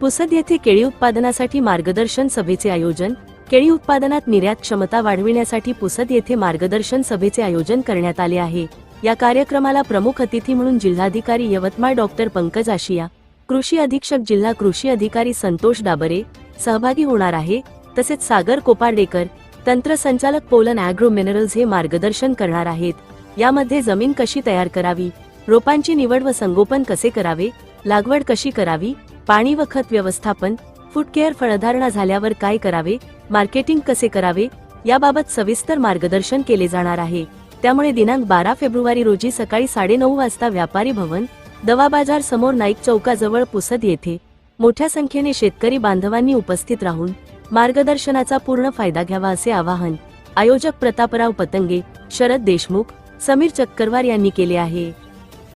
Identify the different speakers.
Speaker 1: पुसद येथे केळी उत्पादनासाठी मार्गदर्शन सभेचे आयोजन केळी उत्पादनात निर्यात क्षमता वाढविण्यासाठी पुसद येथे मार्गदर्शन सभेचे आयोजन करण्यात आले आहे. या कार्यक्रमाला प्रमुख अतिथी म्हणून जिल्हाधिकारी यवतमाळ डॉक्टर पंकज आशिया कृषी अधीक्षक जिल्हा कृषी अधिकारी संतोष डाबरे सहभागी होणार आहे. तसेच सागर कोपार्डेकर तंत्रसंचालक पोलन अॅग्रो मिनरल्स हे मार्गदर्शन करणार आहेत. यामध्ये जमीन कशी तयार करावी रोपांची निवड व संगोपन कसे करावे लागवड कशी करावी पाणी व खत व्यवस्थापन फूड केअर फळधारणा झाल्यावर काय करावे मार्केटिंग कसे करावे याबाबत सविस्तर मार्गदर्शन केले जाणार आहे. त्यामुळे दिनांक बारा फेब्रुवारी रोजी सकाळी साडेनऊ वाजता व्यापारी भवन दवा बाजार समोर नाईक चौकाजवळ पुसद येथे मोठ्या संख्येने शेतकरी बांधवांनी उपस्थित राहून मार्गदर्शनाचा पूर्ण फायदा घ्यावा असे आवाहन आयोजक प्रतापराव पतंगे शरद देशमुख समीर चक्करवार यांनी केले आहे.